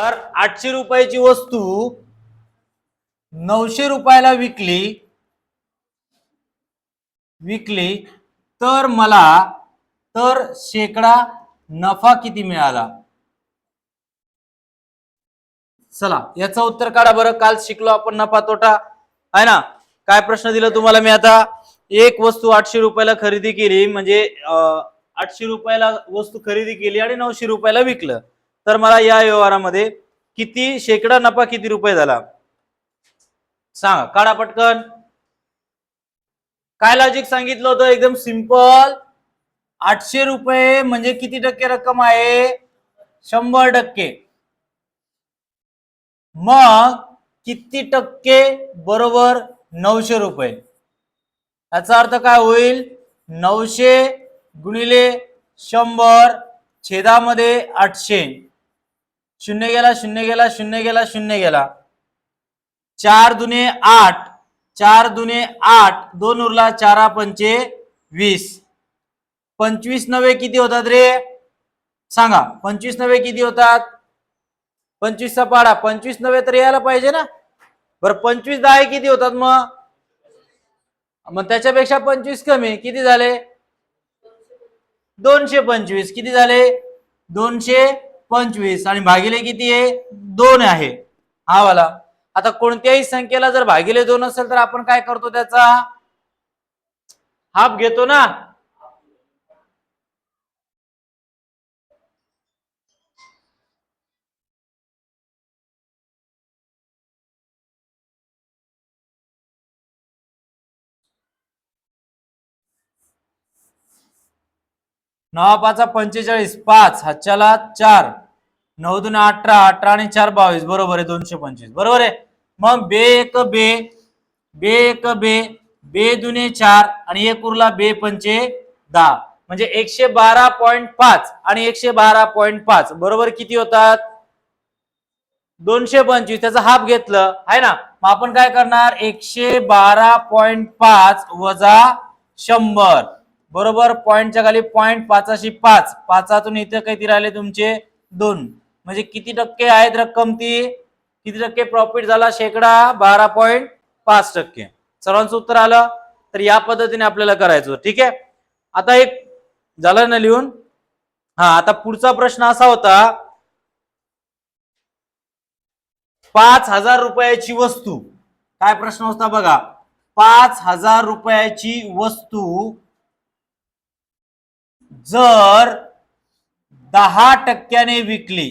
तर आठशे रुपयाची वस्तू नऊशे रुपयाला विकली. विकली. तर मला तर शेकडा नफा किती मिळाला? चला याचं उत्तर काढा बरं. काल शिकलो आपण नफा तोटा. आहे ना? काय प्रश्न दिला तुम्हाला मी आता? एक वस्तू आठशे रुपयाला खरेदी केली म्हणजे आठशे रुपयाला वस्तू खरेदी केली आणि नऊशे रुपयाला विकलं. तर मला या व्यवहारामध्ये किती शेकडा नफा किती रुपये झाला? सांगा काढा पटकन. काय लॉजिक सांगितलं होतं? एकदम सिंपल आठशे रुपये म्हणजे किती टक्के रक्कम आहे? शंभर टक्के. मग किती टक्के बरोबर नऊशे रुपये? याचा अर्थ काय होईल? नऊशे गुणिले शंभर छेदामध्ये आठशे. शून्य गेला शून्य गेला शून्य गेला शून्य गेला. चार दुने आठ चार दुने आठ दोन उरला चारा पंचे वीस. पंचवीस नवे किती होतात रे? सांगा पंचवीस नवे किती होतात? पंचवीसचा पाडा पंचवीस नवे तर यायला पाहिजे ना. बरं पंचवीस दहा किती होतात मग? मग त्याच्यापेक्षा पंचवीस कमी किती झाले? दोनशे पंचवीस किती झाले? दोनशे पंचवीस आणि भागिले किती आहे? दोन आहे. हा वाला. आता कोणत्याही संख्येला जर भागिले दोन असेल तर आपण काय करतो त्याचा? हाफ घेतो ना? नवा पाचा पंचेचाळीस पाच हातच्याला चार नऊ दोन अठरा अठरा आणि चार बावीस. बरोबर आहे दोनशे पंचवीस. बरोबर आहे? मग बे एक बे बे एक बे बे दुने चार आणि एक उरला बे पंचे दहा. म्हणजे एकशे बारा पॉईंट पाच आणि एकशे बारा पॉईंट पाच. बरोबर किती होतात? दोनशे पंचवीस. त्याचा हाफ घेतलं. आहे ना? मग आपण काय करणार? एकशे बारा पॉईंट पाच वजा शंभर. बरोबर पॉईंटच्या खाली पॉईंट पाचाशी पाच. पाचातून इथे किती राहिले तुमचे? दोन. म्हणजे किती टक्के आहेत रक्कम ती? किती टक्के प्रॉफिट झाला शेकडा? बारा पॉईंट पाच टक्के. सर्वांचं उत्तर आलं? तर या पद्धतीने आपल्याला करायचं. ठीक आहे? आता एक झालं ना लिहून? हा आता पुढचा प्रश्न असा होता पाच हजार रुपयाची वस्तू. काय प्रश्न होता बघा? पाच हजार रुपयाची वस्तू जर दहा टक्क्याने विकली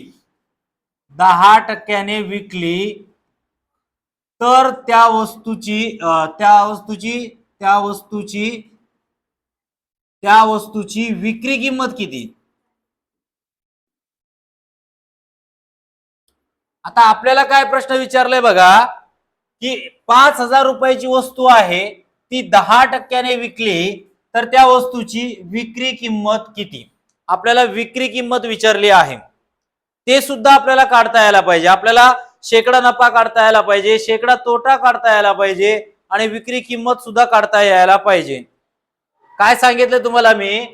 दहा टक्क्याने विकली तर त्या वस्तूची त्या वस्तूची त्या वस्तूची त्या वस्तूची विक्री किंमत किती? आता आपल्याला काय प्रश्न विचारलाय बघा की पाच हजार रुपयाची वस्तू आहे ती दहा टक्क्याने विकली तर त्या वस्तूची विक्री किंमत किती? आपल्याला विक्री किंमत विचारली आहे. ते सुद्धा आपल्याला काढता यायला पाहिजे. आपल्याला शेकडा नफा काढता यायला पाहिजे शेकडा तोटा काढता यायला पाहिजे आणि विक्री किंमत सुद्धा काढता यायला पाहिजे. काय सांगितलं तुम्हाला मी?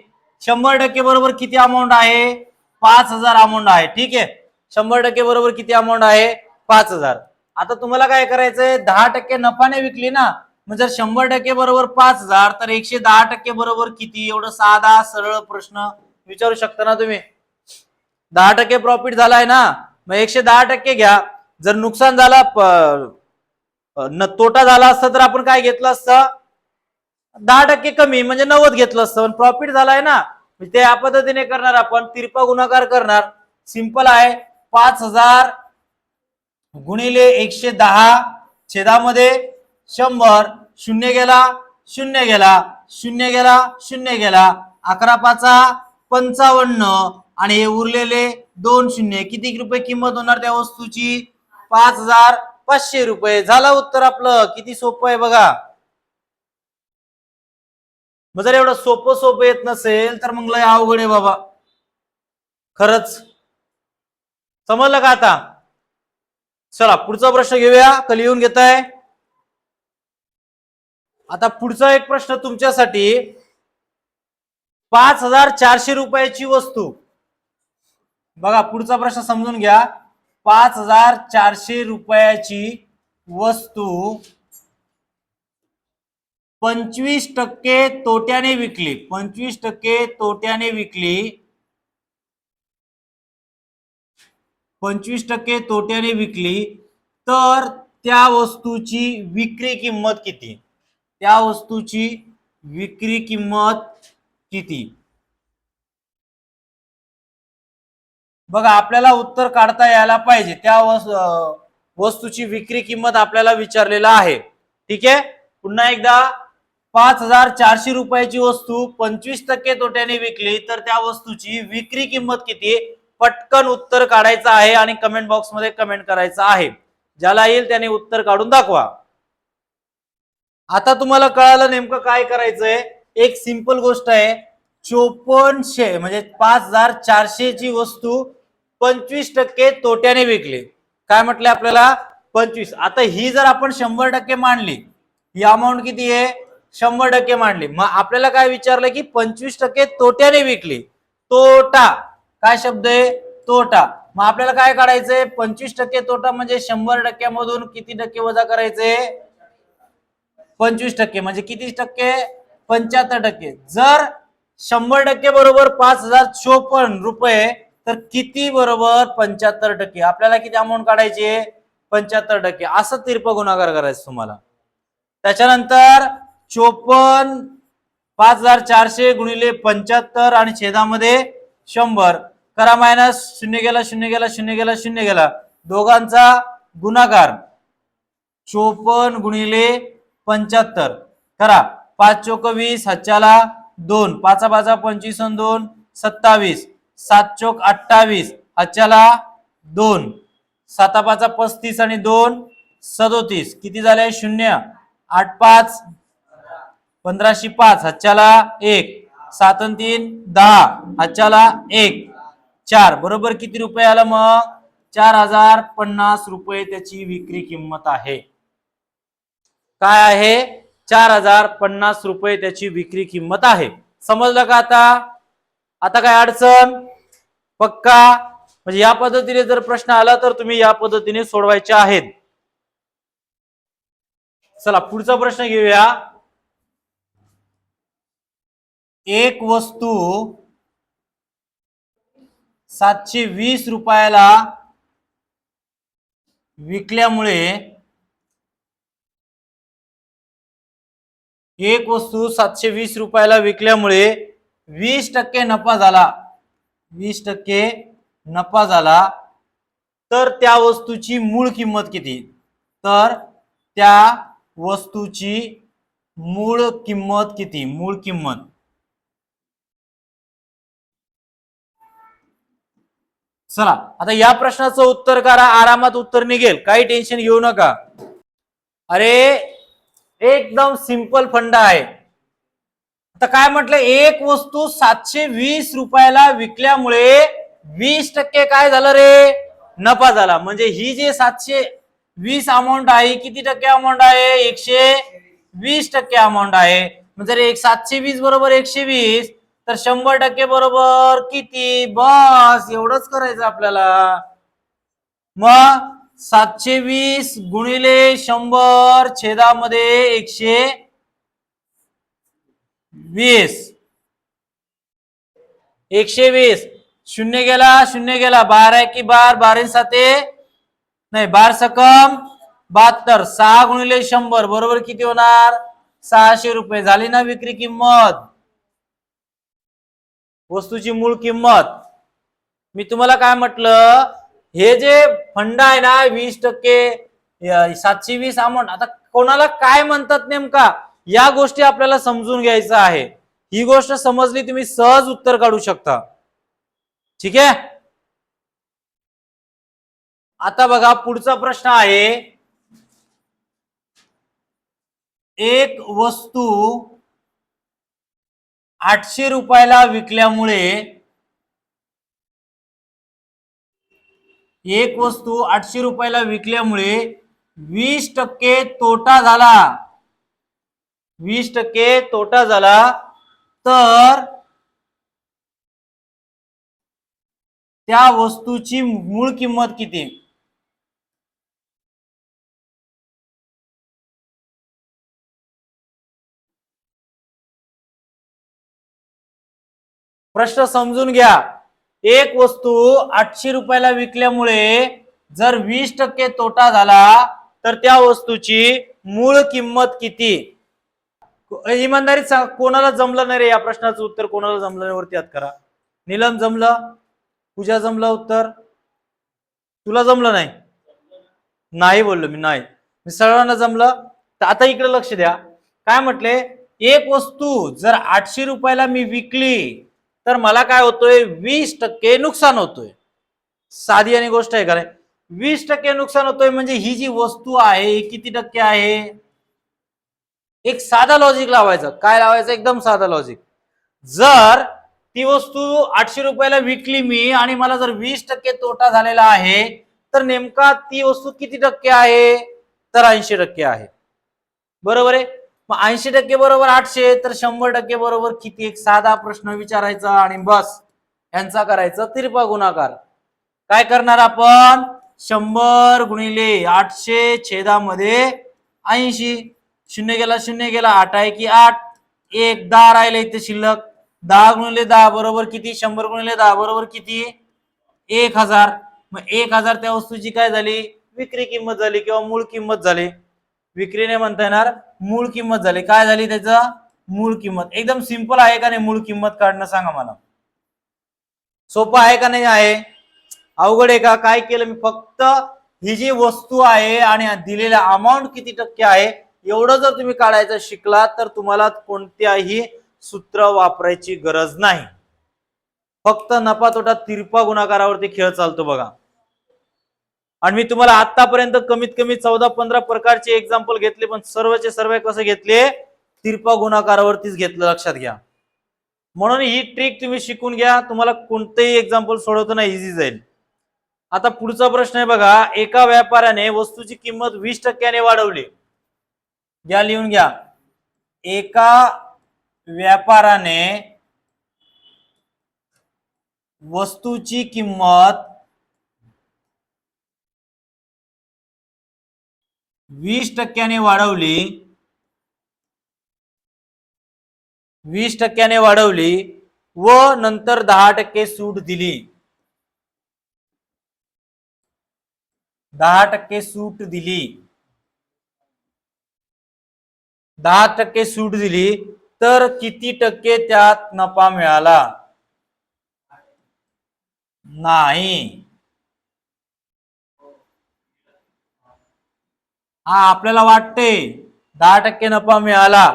शंभर टक्के बरोबर किती अमाऊंट आहे? पाच हजार अमाऊंट आहे. ठीक आहे? शंभर टक्के बरोबर किती अमाऊंट आहे? पाच हजार. आता तुम्हाला काय करायचंय? दहा टक्के नफाने विकली ना मग जर शंभर टक्के बरोबर पाच हजार तर एकशे दहा टक्के बरोबर किती? एवढं साधा सरळ प्रश्न विचारू शकता ना तुम्ही. दहा टक्के प्रॉफिट झालाय ना मग एकशे दहा टक्के घ्या. जर नुकसान झाला न तोटा झाला असता तर आपण काय घेतलं असतं? दहा टक्के कमी म्हणजे नव्वद घेतलं असतं. पण प्रॉफिट झालाय ना म्हणजे ते या पद्धतीने करणार आपण. तिरपा गुणाकार करणार. सिंपल आहे. पाच हजार गुणिले एकशे दहा छेदामध्ये शंभर शून्य गेला शून्य गेला शून्य गेला शून्य गेला. अकरा पाचा पंचावन्न आणि हे उरलेले दोन शून्य. किती रुपये किंमत होणार त्या वस्तूची? पाच हजार पाचशे रुपये. झालं उत्तर आपलं. किती सोपं आहे बघा. मग जर एवढं सोपं सोपं येत नसेल तर मग लय अवघड आहे बाबा. खरंच. समजलं का आता? चला पुढचा प्रश्न घेऊया. कल येऊन घेत आहे. आता पुढचा एक प्रश्न तुमच्यासाठी. पाच हजार चारशे रुपयाची वस्तू. बघा पुढचा प्रश्न समजून घ्या. पाच हजार चारशे रुपयाची वस्तू पंचवीस टक्के तोट्याने विकली. पंचवीस टक्के तोट्याने विकली. पंचवीस टक्के तोट्याने विकली. तर त्या वस्तूची विक्री किंमत किती? त्या वस्तूची विक्री किंमत किती? बघा आपल्याला उत्तर काढता यायला पाहिजे. त्या वस्तूची विक्री किंमत आपल्याला विचारलेला आहे. ठीक आहे? पुन्हा एकदा पाच हजार चारशे रुपयाची वस्तू पंचवीस टक्के तोट्याने विकली तर त्या वस्तूची विक्री किंमत किती? पटकन उत्तर काढायचं आहे आणि कमेंट बॉक्समध्ये कमेंट करायचं आहे. ज्याला येईल त्याने उत्तर काढून दाखवा. आता तुम्हाला कळालं नेमकं काय करायचंय? एक सिंपल गोष्ट आहे. चोपन्नशे म्हणजे पाच हजार चारशे ची वस्तू पंचवीस टक्के तोट्याने विकली. काय म्हटले आपल्याला? पंचवीस. आता ही जर आपण शंभर टक्के मांडली ही अमाऊंट किती आहे? शंभर टक्के मांडली. मग आपल्याला काय विचारलं की पंचवीस टक्के तोट्याने विकली. तोटा. काय शब्द आहे? तोटा. मग आपल्याला काय काढायचंय? पंचवीस टक्के तोटा म्हणजे शंभर टक्क्यामधून किती टक्के वजा करायचे? पंचवीस टक्के. म्हणजे किती टक्के? पंच्याहत्तर टक्के. जर शंभर टक्के बरोबर पाच हजार चोपन्न रुपये तर किती बरोबर पंच्याहत्तर टक्के? आपल्याला किती अमाऊंट काढायची? आहे पंच्याहत्तर टक्के. असं तिरप गुणाकार करायचं तुम्हाला. त्याच्यानंतर चोपन्न पाच हजार चारशे गुणिले पंच्याहत्तर आणि छेदामध्ये शंभर. करा मायनस शून्य गेला शून्य गेला शून्य गेला शून्य गेला. दोघांचा गुणाकार चोपन्न गुणिले पंच्याहत्तर. करा. पाच चोक वीस हच्च्याला दोन. पाचा पाचा पंचवीस आणि दोन सत्तावीस. सात चोक अठ्ठावीस हच्च्याला दोन. साता पाचा पस्तीस आणि दोन सदोतीस. किती झाले? शून्य. आठ पाच पंधराशे पाच. हच्च्याला एक. सात आणि तीन दहा. हच्च्याला एक. चार. बरोबर किती रुपये आलं मग? चार हजार पन्नास रुपये त्याची विक्री किंमत आहे. काय आहे? चार हजार पन्नास रुपये त्याची विक्री किंमत आहे. समजलं का आता? आता काय अडचण? पक्का? म्हणजे या पद्धतीने जर प्रश्न आला तर तुम्ही या पद्धतीने सोडवायचे आहेत. चला पुढचा प्रश्न घेऊया. एक वस्तू सातशे वीस रुपयाला विकल्यामुळे एक वस्तू सातशे वीस रुपयाला विकल्यामुळे वीस टक्के नफा झाला. वीस टक्के नफा झाला. तर त्या वस्तूची मूळ किंमत किती? तर त्या वस्तूची मूळ किंमत किती? मूळ किंमत. चला आता या प्रश्नाचं उत्तर करा. आरामात उत्तर निघेल. काही टेन्शन घेऊ नका. अरे एकदम सिंपल फंड आहे. आता काय म्हटलं एक वस्तू सातशे वीस रुपयाला विकल्यामुळे वीस टक्के काय झालं रे? नफा झाला. म्हणजे ही जे सातशे वीस अमाऊंट आहे किती टक्के अमाऊंट आहे? एकशे वीस टक्के अमाऊंट आहे. म्हणजे जर एक सातशे वीस बरोबर एकशे वीस तर शंभर टक्के बरोबर किती? बस एवढंच करायचं आपल्याला. मग सातशे वीस गुणिले शंभर छेदामध्ये एकशे वीस. एकशे वीस. शून्य गेला शून्य गेला. बारा की बार? बारे साते नाही बार सकम बहात्तर. सहा गुणिले शंभर. बरोबर किती होणार? सहाशे रुपये. झाली ना विक्री किंमत? वस्तूची मूळ किंमत. मी तुम्हाला काय म्हटलं? हे जे फंड आहे ना वीस टक्के सातशे वीस अमाऊंट आता कोणाला काय म्हणतात नेमका या गोष्टी आपल्याला समजून घ्यायचं आहे. ही गोष्ट समजली तुम्ही सहज उत्तर काढू शकता. ठीक आहे? आता बघा पुढचा प्रश्न आहे. एक वस्तू आठशे रुपयाला विकल्यामुळे एक वस्तू आठशे रुपयाला विकल्यामुळे वीस टक्के तोटा झाला. वीस टक्के तोटा झाला. तर त्या वस्तूची मूळ किंमत किती? प्रश्न समजून घ्या. एक वस्तू आठशे रुपयाला विकल्यामुळे जर वीस टक्के तोटा झाला तर त्या वस्तूची मूळ किंमत किती? इमानदारीत सांग कोणाला जमलं नाही रे? या प्रश्नाचं उत्तर कोणाला जमलं नाही? वरती हात करा. निलम जमलं? पूजा जमलं? उत्तर? तुला जमलं नाही? नाही बोललो मी नाही. मी सर्वांना जमलं? तर आता इकडे लक्ष द्या. काय म्हटले? एक वस्तू जर आठशे रुपयाला मी विकली तर मला काय होतोय वीस टक्के नुकसान होतोय. साधी आणि गोष्ट आहे का नाही? वीस टक्के नुकसान होतोय म्हणजे ही जी वस्तू आहे ही किती टक्के आहे? एक साधा लॉजिक लावायचं. काय लावायचं? एकदम साधा लॉजिक जर ती वस्तू आठशे रुपयाला विकली मी आणि मला जर वीस टक्के तोटा झालेला आहे तर नेमका ती वस्तू किती टक्के आहे? तर ऐंशी टक्के आहे. बरोबर आहे? मग ऐंशी टक्के बरोबर आठशे तर शंभर टक्के बरोबर किती? एक साधा प्रश्न विचारायचा आणि बस यांचा करायचा तिरपा गुणाकार. काय करणार आपण? शंभर गुणिले आठशे छेदामध्ये ऐंशी. शून्य गेला शून्य गेला आठ आहे की आठ? एक दहा राहिले इथे शिल्लक. दहा गुणिले दहा बरोबर किती? शंभर गुणिले दहा बरोबर किती? एक हजार. मग एक हजार त्या वस्तूची काय झाली? विक्री किंमत झाली किंवा मूळ किंमत झाली? विक्रीने म्हणता येणार मूळ किंमत झाली. काय झाली त्याचं? मूळ किंमत. एकदम सिंपल आहे का नाही मूळ किंमत काढणं सांगा मला. सोपं आहे का नाही आहे? अवघड आहे का? काय केलं? मी फक्त ही जी वस्तू आहे आणि दिलेला अमाऊंट किती टक्के आहे एवढं जर तुम्ही काढायचं शिकलात तर तुम्हाला कोणत्याही सूत्र वापरायची गरज नाही. फक्त नफा तोटा तिरपा गुणाकारावरती खेळ चालतो बघा. आणि मी तुम्हाला आतापर्यंत कमीत कमी चौदा पंधरा प्रकारचे एक्झाम्पल घेतले पण सर्वचे सर्व कसे घेतले? तिरपा गुणाकारावरतीच घेतलं लक्षात घ्या. म्हणून ही ट्रिक तुम्ही शिकून घ्या तुम्हाला कोणतेही एक्झाम्पल सोडवताना इझी जाईल. आता पुढचा प्रश्न आहे बघा एका व्यापाऱ्याने वस्तूची किंमत वीस टक्क्याने वाढवली. घ्या लिहून घ्या. एका व्यापाराने वस्तूची किंमत वीस टक्क्याने वाढवली वीस टक्क्याने वाढवली व नंतर दहा टक्के सूट दिली. दहा टक्के सूट दिली. दहा टक्के सूट दिली तर किती टक्के त्यात नफा मिळाला? नाही. हा आपल्याला वाटते. दहा टक्के नफा मिळाला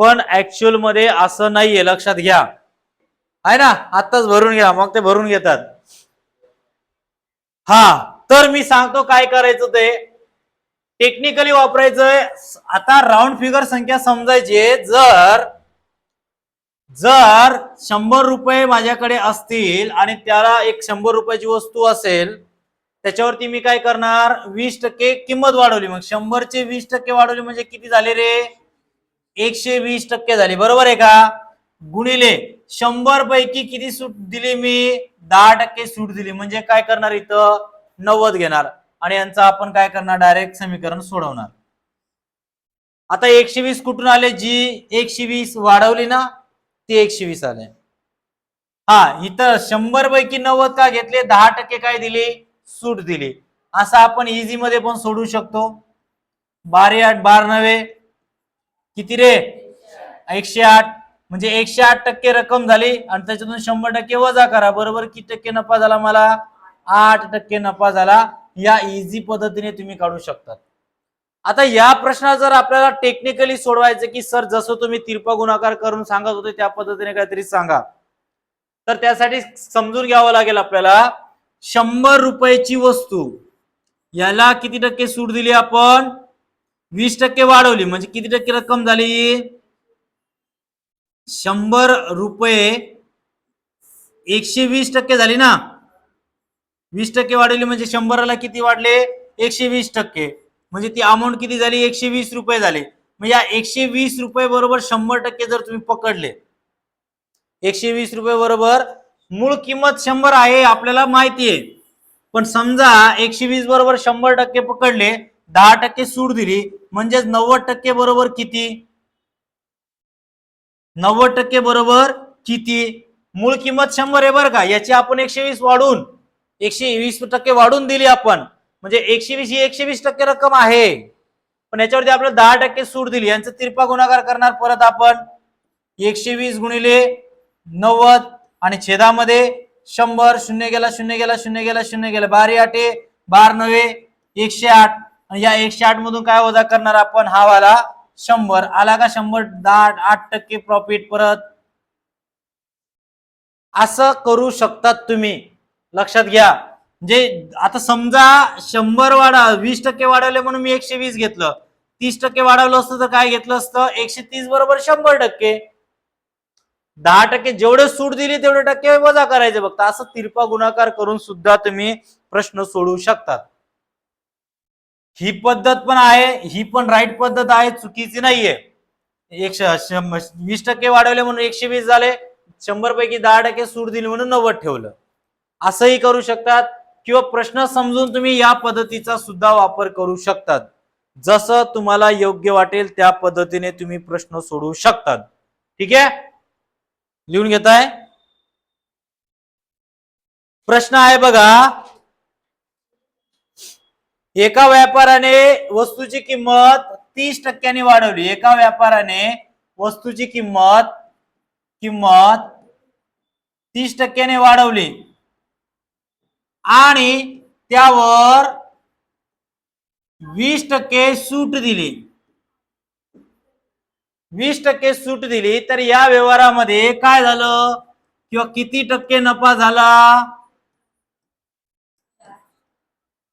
पण ऍक्च्युअलमध्ये असं नाहीये. लक्षात घ्या. आहे ना? आत्ताच भरून घ्या. मग ते भरून घेतात. हा तर मी सांगतो काय करायचं ते. टेक्निकली वापरायचंय. आता राऊंड फिगर संख्या समजायची जर जर शंभर रुपये माझ्याकडे असतील आणि त्याला एक शंभर रुपयाची वस्तू असेल त्याच्यावरती मी काय करणार? वीस टक्के किंमत वाढवली. मग शंभरचे वीस टक्के वाढवली म्हणजे किती झाले रे? एकशे वीस टक्के झाले. बरोबर आहे का? गुणिले शंभर पैकी किती सूट दिली मी? दहा टक्के सूट दिली. म्हणजे काय करणार इथं? नव्वद घेणार. आणि यांचं आपण काय करणार? डायरेक्ट समीकरण सोडवणार. आता एकशे वीस कुठून आले? जी एकशे वीस वाढवली ना ती एकशे वीस आले. हा इथं शंभर पैकी नव्वद का घेतले? दहा टक्के काय दिली? सूट दिली. असं आपण इझी मध्ये पण सोडू शकतो. बारे आठ बार नव्हे. किती रे? एकशे आठ. म्हणजे एकशे आठ टक्के रक्कम झाली आणि त्याच्यातून शंभर टक्के वजा करा. बरोबर? किती टक्के नफा झाला मला? आठ टक्के नफा झाला. या इझी पद्धतीने तुम्ही काढू शकतात. आता या प्रश्नात जर आपल्याला टेक्निकली सोडवायचं की सर जसं तुम्ही तिरपा गुणाकार करून सांगत होते त्या पद्धतीने काहीतरी सांगा. तर त्यासाठी समजून घ्यावं लागेल आपल्याला. शंभर रुपयाची वस्तू. याला किती टक्के सूट दिली आपण? वीस टक्के वाढवली. म्हणजे किती टक्के रक्कम झाली? शंभर रुपये. एकशे वीस टक्के झाली ना? वीस टक्के वाढवली म्हणजे शंभराला किती वाढले? एकशे वीस टक्के. म्हणजे ती अमाऊंट किती झाली? एकशे वीस रुपये झाले. मग या एकशे वीस रुपये बरोबर शंभर टक्के जर तुम्ही पकडले एकशे वीस रुपये बरोबर मूळ किंमत शंभर आहे आपल्याला माहिती आहे. पण समजा एकशे वीस बरोबर शंभर टक्के पकडले दहा टक्के सूट दिली म्हणजेच नव्वद टक्के बरोबर किती? नव्वद टक्के बरोबर किती? मूळ किंमत शंभर आहे बरं का याची आपण एकशे वीस वाढून एकशे वीस टक्के वाढून दिली आपण. म्हणजे एकशे वीस ही एकशे वीस टक्के रक्कम आहे. पण याच्यावरती आपल्याला दहा टक्के सूट दिली यांचा तिरपा गुणाकार करणार परत आपण. एकशे वीस गुणिले नव्वद आणि छेदामध्ये शंभर शून्य गेला शून्य गेला शून्य गेला शून्य गेला. बारी आठे बार नव्हे एकशे आठ. आणि या एकशे आठ मधून काय वजा करणार आपण? हा वाला शंभर. आला का शंभर? दहा आठ टक्के प्रॉफिट परत. असं करू शकतात तुम्ही. लक्षात घ्या. म्हणजे आता समजा शंभर वाढा वीस टक्के वाढवले म्हणून मी एकशे वीस घेतलं. तीस टक्के वाढवलं असतं तर काय घेतलं असतं? एकशे तीस बरोबर शंभर टक्के. दहा टक्के जेवढे सूट दिली तेवढे टक्के वजा करायचे फक्त. असं तिरपा गुणाकार करून सुद्धा तुम्ही प्रश्न सोडवू शकतात. ही पद्धत पण आहे ही पण राईट पद्धत आहे चुकीची नाहीये. एकशे वीस टक्के वाढवले म्हणून एकशे वीस झाले शंभर पैकी दहा टक्के सूट दिली म्हणून नव्वद ठेवलं. असंही करू शकतात किंवा प्रश्न समजून तुम्ही या पद्धतीचा सुद्धा वापर करू शकतात. जसं तुम्हाला योग्य वाटेल त्या पद्धतीने तुम्ही प्रश्न सोडवू शकतात. ठीक आहे? लिहून घेताय? प्रश्न आहे बघा. एका व्यापाराने वस्तूची किंमत तीस टक्क्यांनी वाढवली. एका व्यापाराने वस्तूची किंमत किंमत तीस टक्क्याने वाढवली. आणि त्यावर वीस टक्के सूट दिली. वीस टक्के सूट दिली तर या व्यवहारामध्ये काय झालं? किंवा किती टक्के नफा झाला?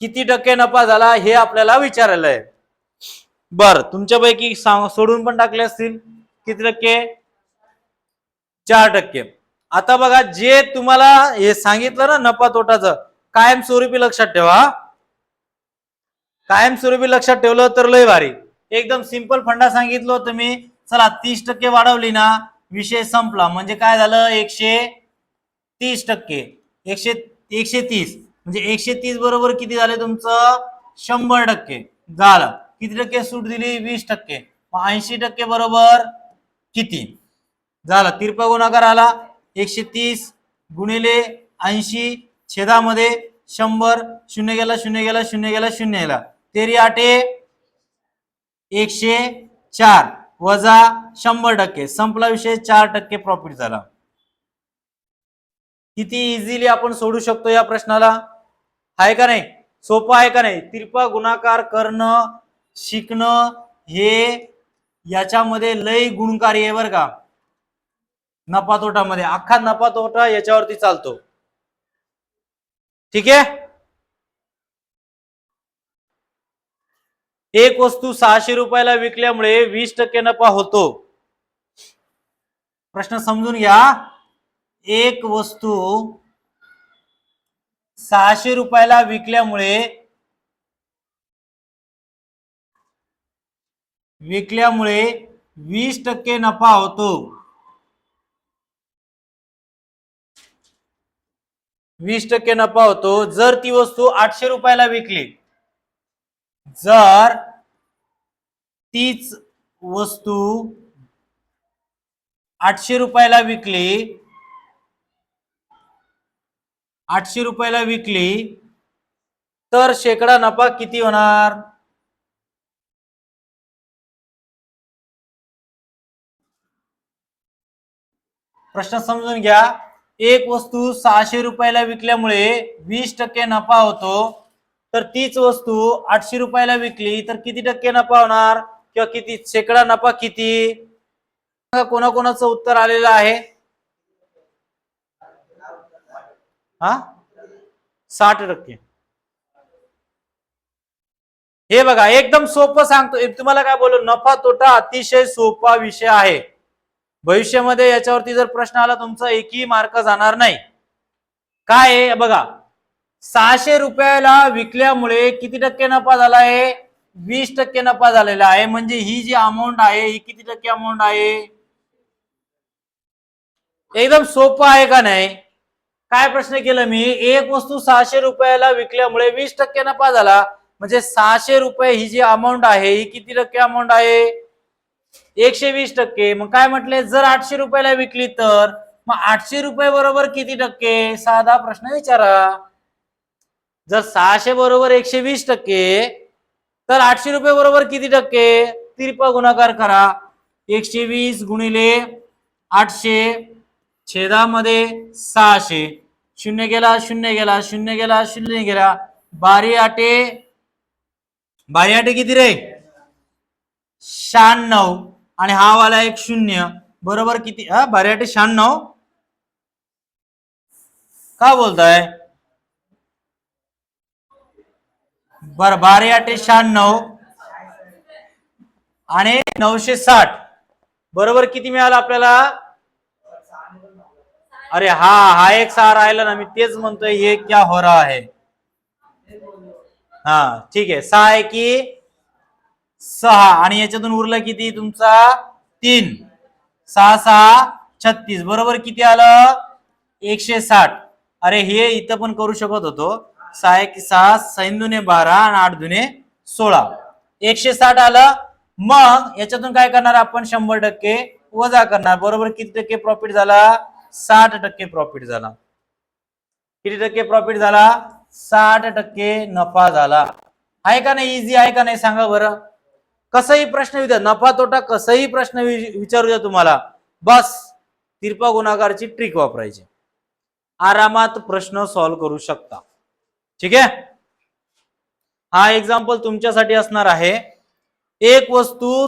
किती टक्के नफा झाला हे आपल्याला विचारायला आहे. बर तुमच्यापैकी सोडून पण टाकले असतील. किती टक्के? चार टक्के. आता बघा जे तुम्हाला हे सांगितलं ना नफा तोटाचं कायमस्वरूपी लक्षात ठेवा. कायमस्वरूपी लक्षात ठेवलं तर लय भारी. एकदम सिंपल फंडा सांगितलं होतं मी. चला तीस टक्के वाढवली ना विषय संपला. म्हणजे काय झालं? एकशे तीस टक्के. एकशे एकशे तीस. म्हणजे एकशे तीस बरोबर किती झाले तुमचं? शंभर टक्के. झालं. किती टक्के सूट दिली? वीस टक्के. ऐंशी टक्के बरोबर किती? झाला. तिरपा गुणाकार आला. एकशे तीस गुणिले ऐंशी छेदामध्ये शंभर. शून्य गेला शून्य गेला शून्य गेला शून्य गेला. तेरी आठे एकशे चार. वजा शंभर टक्के. संपला विषय चार टक्के प्रॉफिट झाला. किती इझिली आपण सोडू शकतो या प्रश्नाला? आहे का नाही? सोपं आहे का नाही? तिरपा गुणाकार करणं शिकणं हे याच्यामध्ये लय गुणकारी आहे बरं का. नफा तोटामध्ये. अख्खा नफा तोटा याच्यावरती चालतो. ठीक आहे? एक वस्तू सहाशे रुपयाला विकल्यामुळे वीस टक्के नफा होतो. प्रश्न समजून घ्या. एक वस्तू सहाशे रुपयाला विकल्यामुळे विकल्यामुळे वीस टक्के नफा होतो. वीस टक्के नफा होतो. जर ती वस्तू आठशे रुपयाला विकली जर तीच वस्तू आठशे रुपयाला विकली आठशे रुपयाला विकली तर शेकडा नफा किती होणार? प्रश्न समजून घ्या. एक वस्तू सहाशे रुपयाला विकल्यामुळे वीस टक्के नफा होतो. तर तीच वस्तू आठशे रुपयाला विकली तर किती टक्के नफा होणार? किंवा किती शेकडा नफा किती? कोणाकोणाचं उत्तर आलेलं आहे. हा? साठ टक्के. हे बघा एकदम सोपं सांगतो. तुम्हाला काय बोलू? नफा तोटा अतिशय सोपा विषय आहे. भविष्यामध्ये याच्यावरती जर प्रश्न आला तुमचा एकही मार्क जाणार नाही. काय आहे? बघा सहाशे रुपयाला विकल्यामुळे किती टक्के नफा झाला आहे? वीस टक्के नफा झालेला आहे. म्हणजे ही जी अमाऊंट आहे ही किती टक्के अमाऊंट आहे? एकदम सोपं आहे का नाही? काय प्रश्न केलं मी? एक वस्तू सहाशे रुपयाला विकल्यामुळे वीस टक्के नफा झाला. म्हणजे सहाशे रुपये ही जी अमाऊंट आहे ही किती टक्के अमाऊंट आहे? एकशे वीस टक्के. मग काय म्हटले? जर आठशे रुपयाला विकली तर? मग आठशे रुपये बरोबर किती टक्के? साधा प्रश्न विचारा. जर सहाशे बरोबर एकशे वीस टक्के तर आठशे रुपये बरोबर किती टक्के? तिरपा गुणाकार करा. एकशे वीस गुणिले आठशे छेदामध्ये सहाशे. शून्य गेला शून्य गेला शून्य गेला शून्य गेला. बारी आटे बारी आटे किती रे? शहाण्णव. आणि हा वाला एक शून्य. बरोबर किती? हा बारी आटे शहाण्णव. का बोलताय? बर बारा आठे शहाण्णव. आणि नऊशे साठ. बरोबर किती मिळालं आपल्याला? अरे हा हा एक सहा राहिला ना मी तेच म्हणतोय हे क्या हो रहा है? हा ठीक आहे. सहा आहे की सहा. आणि याच्यातून उरलं किती? तुमचा तीन. सहा सहा छत्तीस. बरोबर किती आलं? एकशे साठ. अरे हे इथं पण करू शकत होतो. सहा एक सहा सैन दुने बारा आणि आठ दुने सोळा. एकशे साठ आलं. मग याच्यातून काय करणार आपण? शंभर टक्के वजा करणार. बरोबर किती टक्के प्रॉफिट झाला? साठ टक्के प्रॉफिट झाला. किती टक्के प्रॉफिट झाला? साठ टक्के नफा झाला. आहे का नाही इझी आहे का नाही? सांगा बरं. कसंही प्रश्न विचार. नफा तोटा कसंही प्रश्न विचारू द्या तुम्हाला. बस. तिरपा गुणाकारची ट्रिक वापरायची. आरामात प्रश्न सॉल्व्ह करू शकता. ठीक आहे? हा एक्झाम्पल तुमच्यासाठी असणार आहे. एक वस्तू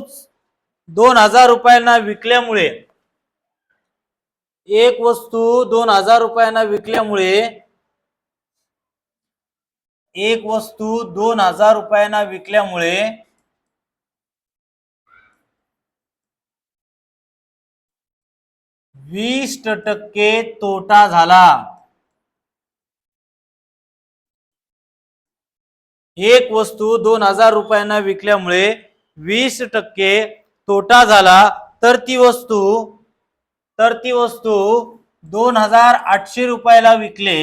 दोन हजार रुपयांना विकल्यामुळे एक वस्तू दोन हजार रुपयांना विकल्यामुळे एक वस्तू दोन हजार रुपयांना विकल्यामुळे वीस टक्के तोटा झाला. एक वस्तू दोन हजार रुपयांना विकल्यामुळे वीस टक्के तोटा झाला. तर ती वस्तू तर ती वस्तू दोन हजार आठशे रुपयाला विकले.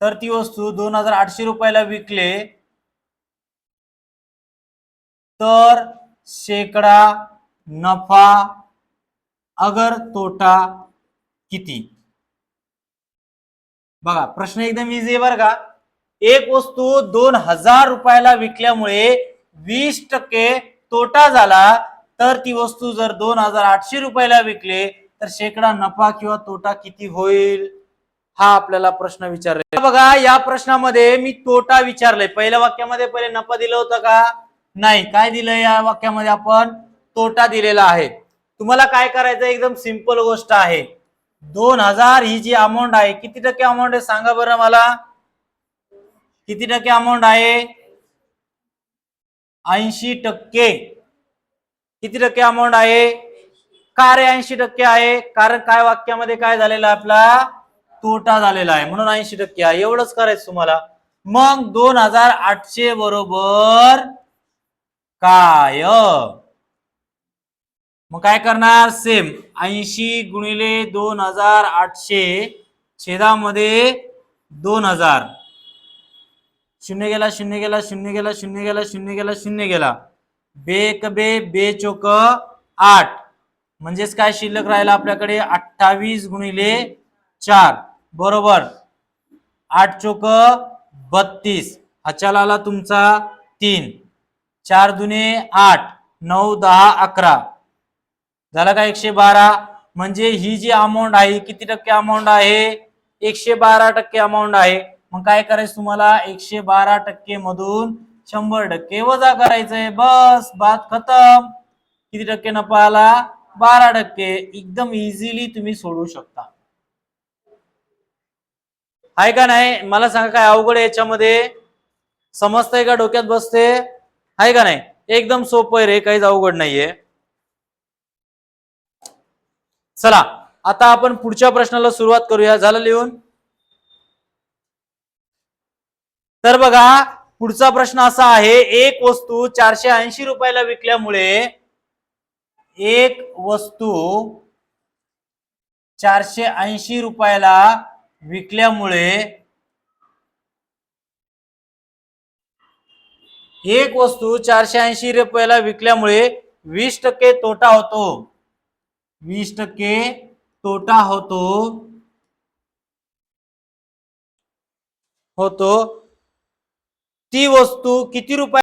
तर ती वस्तू दोन हजार आठशे रुपयाला विकले. तर शेकडा नफा अगर तोटा किती? बघा प्रश्न एकदम इझी आहे बरं का? एक वस्तू दोन हजार रुपयाला विकल्यामुळे वीस टक्के तोटा झाला तर ती वस्तू जर दोन हजार आठशे रुपयाला विकले तर शेकडा नफा किंवा तोटा किती होईल? हा आपल्याला प्रश्न विचारला. बघा या प्रश्नामध्ये मी तोटा विचारलाय पहिल्या वाक्यामध्ये पहिले नफा दिलं होतं का? नाही. काय दिलं या वाक्यामध्ये आपण? तोटा दिलेला आहे. तुम्हाला काय करायचं? एकदम सिंपल गोष्ट आहे. दोन हजार ही जी अमाऊंट आहे किती टक्के अमाऊंट आहे सांगा बरं मला. किती टक्के अमाऊंट आहे? ऐंशी टक्के. किती टक्के अमाऊंट आहे? का रे ऐंशी टक्के आहे? कारण काय वाक्यामध्ये काय झालेलं आहे आपला? तोटा झालेला आहे. म्हणून ऐंशी टक्के आहे. एवढंच करायचं तुम्हाला. मग दोन हजार आठशे बरोबर काय? मग काय करणार? सेम ऐंशी गुणिले दोन हजार आठशे छेदामध्ये दोन हजार. शून्य गेला शून्य गेला शून्य गेला शून्य गेला शून्य गेला शून्य गेला. बेक बे बे चोक आठ. म्हणजेच काय शिल्लक राहिला आपल्याकडे? अठ्ठावीस गुणिले चार. बरोबर. आठ चोक बत्तीस. हा आला तुमचा तीन. चार दुने आठ. नऊ दहा अकरा. झाला का एकशे बारा? म्हणजे ही जी अमाऊंट आहे किती टक्के अमाऊंट आहे? एकशे बारा टक्के अमाऊंट आहे. मग काय करायचं तुम्हाला? एकशे बारा टक्के मधून शंभर टक्के वजा करायचंय. बस बात खतम. किती टक्के नफा आला? बारा टक्के. एकदम इझिली तुम्ही सोडू शकता. आहे का नाही? मला सांगा काय अवघड आहे याच्यामध्ये? समजतंय का? डोक्यात बसते आहे का नाही? एकदम सोपं आहे रे. काहीच अवघड नाहीये. चला आता आपण पुढच्या प्रश्नाला सुरुवात करूया. झालं लिहून? तर बघा पुढचा प्रश्न असा आहे एक वस्तू चारशे ऐंशी रुपयाला विकल्यामुळे एक वस्तू चारशे ऐंशी रुपयाला विकल्यामुळे एक वस्तू चारशे ऐंशी रुपयाला विकल्यामुळे वीस टक्के तोटा होतो. वीस टक्के तोटा होतो. होतो. ती वस्तू किती रुपये